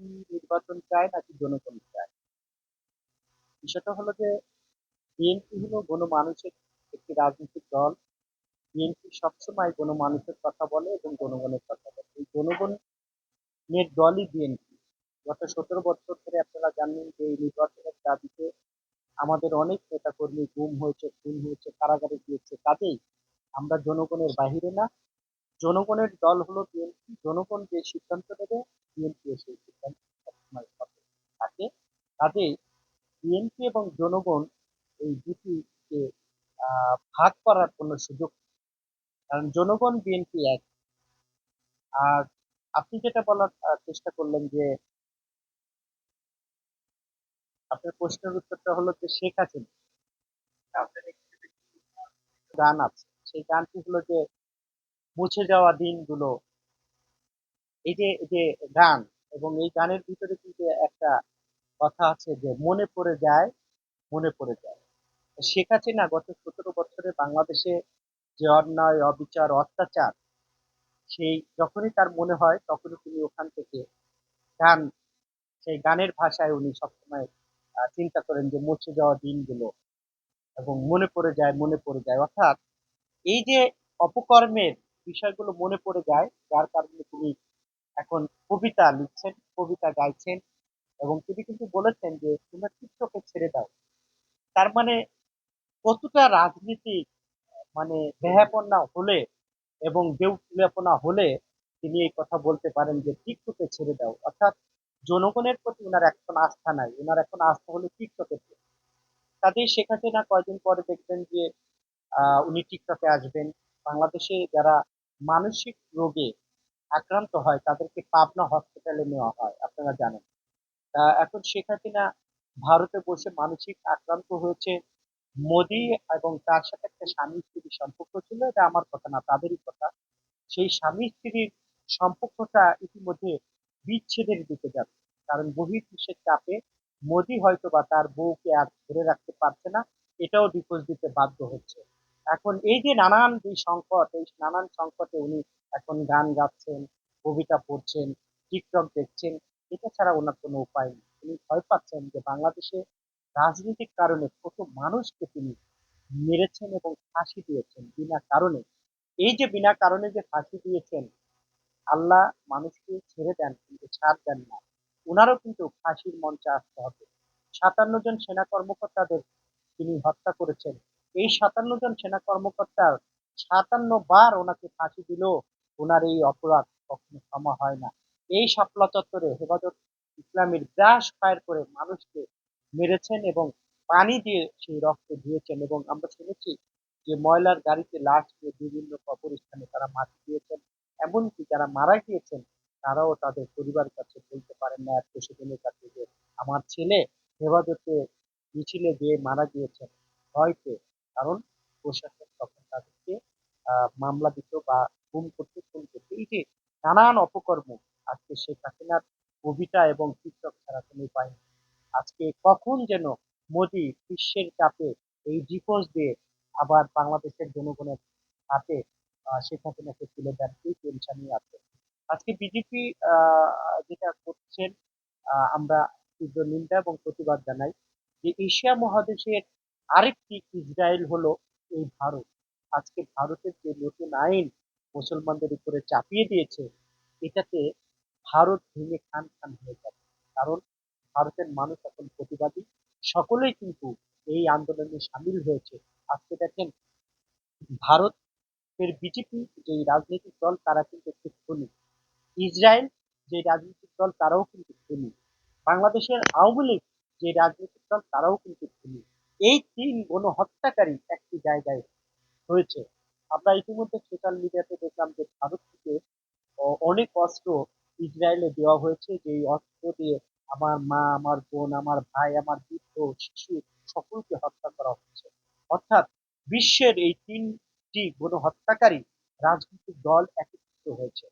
নির্বাচন চায় নাকি জনগণ চায়? বিষয়টা হলো যে, বিএনপি হলো গণমানুষের একটি রাজনৈতিক দল। বিএনপি সবসময় গণমানুষের কথা বলে এবং জনগণের কথা বলে। এই জনগণের দলই বিএনপি। গত সতেরো বছর ধরে আপনারা জানেন যে, এই নির্বাচনের দাবিতে আমাদের অনেক নেতাকর্মী গুম হয়েছে, খুন হয়েছে, কারাগারে গিয়েছে। কাজেই আমরা জনগণের বাহিরে না জনগণের দল হলো বিএনপি। জনগণ যে সিদ্ধান্ত নেবে, বিএনপি সেই সিদ্ধান্ত সবসময় থাকে কাজেই বিএনপি এবং জনগণ এই দুটিকে ভাগ করার কোনো সুযোগ। কারণ জনগণ বিএনপি এক। আর আপনি যেটা বলার চেষ্টা করলেন যে আপনার প্রশ্নের উত্তরটা হলো যে শেখ হাসিনা। গান আছে। সেই গানটি হলো যে মুছে যাওয়া দিনগুলো। এই যে যে গান, এবং এই গানের ভিতরে কিন্তু একটা কথা আছে যে, মনে পড়ে যায়, মনে পড়ে যায়। শেখ হাসিনা গত সতেরো বছরে বাংলাদেশে যে অন্যায়, অবিচার, অত্যাচার, সেই যখনই তার মনে হয়, তখনই তিনি ওখান থেকে গান, সেই গানের ভাষায় উনি সবসময় চিন্তা করেন যে, মুছে যাওয়া দিনগুলো, এবং মনে পড়ে যায়, মনে পড়ে যায়। অর্থাৎ এই যে অপকর্মের বিষয়গুলো মনে পড়ে যায়, যার কারণে তিনি এখন কবিতা লিখছেন, কবিতা গাইছেন এবং তিনি কিন্তু বলেছেন যে, তোমরা টিকটকে ছেড়ে দাও। তার মানে কতটা রাজনীতি মানে বেহাপনা হলে এবং দেউলিয়াপনা হলে তিনি এই কথা বলতে পারেন যে টিকটকে ছেড়ে দাও। অর্থাৎ জনগণের প্রতি ওনার এখন আস্থা নাই। ওনার এখন আস্থা হলো টিকটকের প্রতি কাজেই শেখ হাসিনা কয়দিন পরে দেখবেন যে উনি টিকটকে আসবেন। বাংলাদেশে যারা মানসিক রোগে আক্রান্ত হয়, তাদেরকে পাবনা হসপিটালে নেওয়া হয়, আপনারা জানেন। এখন শেখ হাসিনা ভারতে বসে মানসিক আক্রান্ত হয়েছে মোদি এবং তার সাথে একটা স্বামী স্ত্রীর সম্পর্ক ছিল, এটা আমার কথা না, তাদেরই কথা। সেই স্বামী স্ত্রীর সম্পর্কটা ইতিমধ্যে বিচ্ছেদের দিকে যাবে কারণ বহির্বিশ্বের চাপে মোদি হয়তো বা তার বউকে আর ধরে রাখতে পারছে না, এটাও ডিপোজ দিতে বাধ্য হচ্ছে। এখন এই যে নানান যে সংকট, এই নানান সংকটে উনি এখন গান গাচ্ছেন, কবিতা পড়ছেন, টিকটক দেখছেন, এটা ছাড়া ওনার কোনো উপায় নেই। তিনি ভয় পাচ্ছেন যে বাংলাদেশে রাজনৈতিক কারণে কত মানুষকে তিনি মেরেছেন এবং ফাঁসি দিয়েছেন বিনা কারণে। এই যে বিনা কারণে যে ফাঁসি দিয়েছেন, আল্লাহ মানুষকে ছেড়ে দেন কিন্তু ছাড় দেন না। ওনারও কিন্তু ফাঁসির মঞ্চে আসতে হবে। সাতান্ন জন সেনা কর্মকর্তাদের তিনি হত্যা করেছেন। এই সাতান্ন জন সেনা কর্মকর্তার সাতান্ন বার ওনাকে ফাঁসি দিলেও ওনার এই অপরাধ কখনো ক্ষমা হয় না। এই শাপলা চত্বরে হেফাজত ইসলামের ব্রাশ ফায়ার করে মানুষকে মেরেছেন এবং পানি দিয়ে সেই রক্ত ধুয়েছেন এবং আমরা শুনেছি যে ময়লার গাড়িতে লাশ দিয়ে বিভিন্ন কবরস্থানে তারা মাটি দিয়েছেন এমনকি যারা মারা গিয়েছেন, তারাও তাদের পরিবার কাছে বলতে পারেন না আত্মীয় স্বজনের কাছে যে আমার ছেলে হেফাজতে মিছিলে গিয়ে মারা গিয়েছেন। ভয়তে কারণ প্রশাসন তখন তাদেরকে মামলা দিত বা গুম করতে, খুন করতে। এই যে নানান অপকর্ম আজকে শেখ হাসিনার কবিতা এবং টিকটক ছাড়া কোনো উপায় নেই। আজকে কখন যেন মোদি বিশ্বের চাপে এই ডিভোর্স দিয়ে আবার বাংলাদেশের জনগণের হাতে শেখ হাসিনাকে তুলে দেন, এই টেনশনই আছে আজকে বিজেপি যেটা করছেন আমরা তীব্র নিন্দা এবং প্রতিবাদ জানাই যে এশিয়া মহাদেশের আরেকটি ইসরায়েল হলো এই ভারত। আজকে ভারতের যে নতুন আইন মুসলমানদের উপরে চাপিয়ে দিয়েছে, এটাতে ভারত ভেঙে খান খান হয়ে যাবে। কারণ ভারতের মানুষ এখন প্রতিবাদী। সকলেই কিন্তু এই আন্দোলনে সামিল হয়েছে। আজকে দেখেন, ভারতের বিজেপি যে রাজনৈতিক দল, তারা কিন্তু একটু খুনি ইসরায়েল যে রাজনৈতিক দল, তারাও কিন্তু খুনি বাংলাদেশের আওয়ামী লীগ যে রাজনৈতিক দল, তারাও কিন্তু খুনি এই তিন গণহত্যাকারী একটি জায়গায় হয়েছে। আমরা ইতিমধ্যে সোশ্যাল মিডিয়াতে দেখলাম যে ভারত থেকে অনেক অস্ত্র ইসরায়েলে দেওয়া হয়েছে যে অস্ত্র দিয়ে আমার মা, আমার বোন, আমার ভাই, আমার বৃদ্ধ, শিশু সকলকে হত্যা করা হচ্ছে। অর্থাৎ বিশ্বের এই তিনটি গণহত্যাকারী রাজনৈতিক দল একত্রিত হয়েছে।